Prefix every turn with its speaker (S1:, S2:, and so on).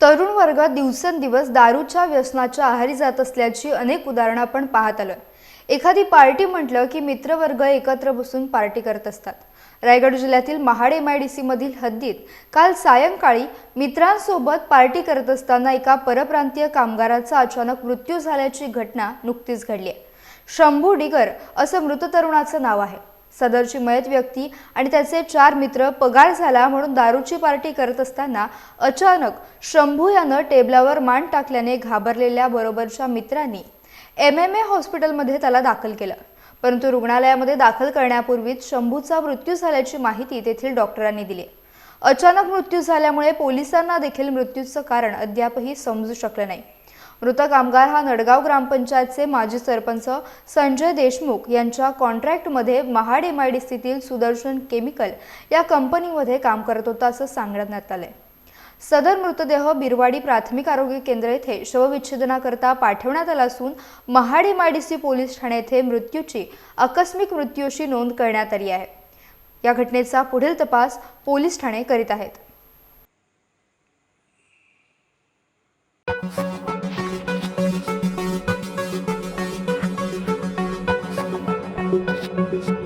S1: तरुण वर्ग दिवसेंदिवस दारूच्या व्यसनाच्या आहारी जात असल्याची अनेक उदाहरणं आपण पाहत आलोय. एखादी पार्टी म्हटलं की मित्रवर्ग एकत्र बसून पार्टी करत असतात. रायगड जिल्ह्यातील Mahad M I D C मधील हद्दीत काल सायंकाळी मित्रांसोबत पार्टी करत असताना एका परप्रांतीय कामगाराचा अचानक मृत्यू झाल्याची घटना नुकतीच घडली आहे शंभू डिगर असं मृत तरुणाचं नाव आहे. सदरची मयत व्यक्ती आणि त्याचे चार मित्र पगार झाला म्हणून दारूची पार्टी करत असताना अचानक शंभू यानं टेबलावर मान टाकल्याने घाबरलेल्या बरोबरच्या मित्रांनी एम एम ए हॉस्पिटलमध्ये त्याला दाखल केलं. परंतु रुग्णालयामध्ये दाखल करण्यापूर्वीच शंभूचा मृत्यू झाल्याची माहिती तेथील डॉक्टरांनी दिली. अचानक मृत्यू झाल्यामुळे पोलिसांना देखील मृत्यूचं कारण अद्यापही समजू शकलं नाही. मृत कामगार हा नडगाव ग्रामपंचायतचे माजी सरपंच संजय देशमुख यांच्या कॉन्ट्रॅक्टमध्ये महाड एम आय डी सीतील सुदर्शन केमिकल या कंपनीमध्ये काम करत होता असं सांगण्यात आलंय. सदर मृतदेह बिरवाडी प्राथमिक आरोग्य केंद्र येथे शवविच्छेदनाकरता पाठवण्यात आला असून Mahad M I D C police Thane येथे मृत्यूची आकस्मिक मृत्यूशी नोंद करण्यात आली आहे. या घटनेचा पुढील तपास पोलीस ठाणे करीत आहेत. Thank you.